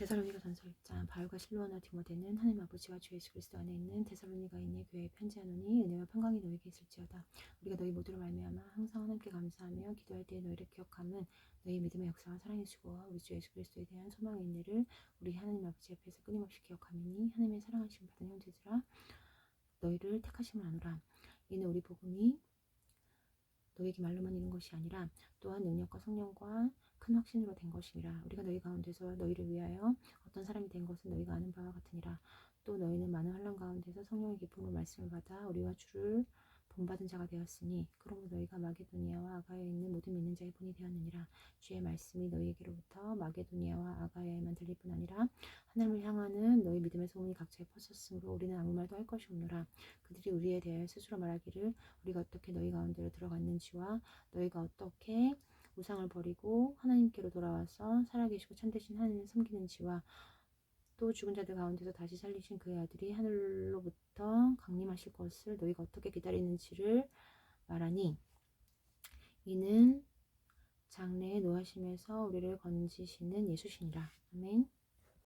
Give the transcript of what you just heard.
데살로니가 전서 1장 바울과 실로아나 디모데는 하나님 아버지와 주 예수 그리스도 안에 있는 데살로니가인의 교회에 편지하노니 은혜와 평강이 너에게 있을지어다. 우리가 너희 모두로 말미암아 항상 하나님께 감사하며 기도할 때에 너희를 기억함은 너희 믿음의 역사와 사랑의 수고와 우리 주 예수 그리스도에 대한 소망의 인내를 우리 하나님 아버지 앞에서 끊임없이 기억함이니 하나님의 사랑하심 받은 형제들아 너희를 택하심을 아노라. 이는 우리 복음이 너에게 말로만 이룬 것이 아니라 또한 능력과 성령과 큰 확신으로 된 것이니라. 우리가 너희 가운데서 너희를 위하여 어떤 사람이 된 것은 너희가 아는 바와 같으니라. 또 너희는 많은 환란 가운데서 성령의 기쁨으로 말씀을 받아 우리와 주를 본받은 자가 되었으니 그러므로 너희가 마게도니아와 아가야에 있는 모든 믿는 자의 본이 되었느니라. 주의 말씀이 너희에게로부터 마게도니아와 아가야에만 들릴 뿐 아니라 하나님을 향하는 너희 믿음의 소문이 각처에 퍼졌으므로 우리는 아무 말도 할 것이 없노라. 그들이 우리에 대하여 스스로 말하기를 우리가 어떻게 너희 가운데로 들어갔는지와 너희가 어떻게 우상을 버리고 하나님께로 돌아와서 살아계시고 참되신 하나님을 섬기는지와 또 죽은 자들 가운데서 다시 살리신 그의 아들이 하늘로부터 강림하실 것을 너희가 어떻게 기다리는지를 말하니 이는 장래에 노하심에서 우리를 건지시는 예수시니라. 아멘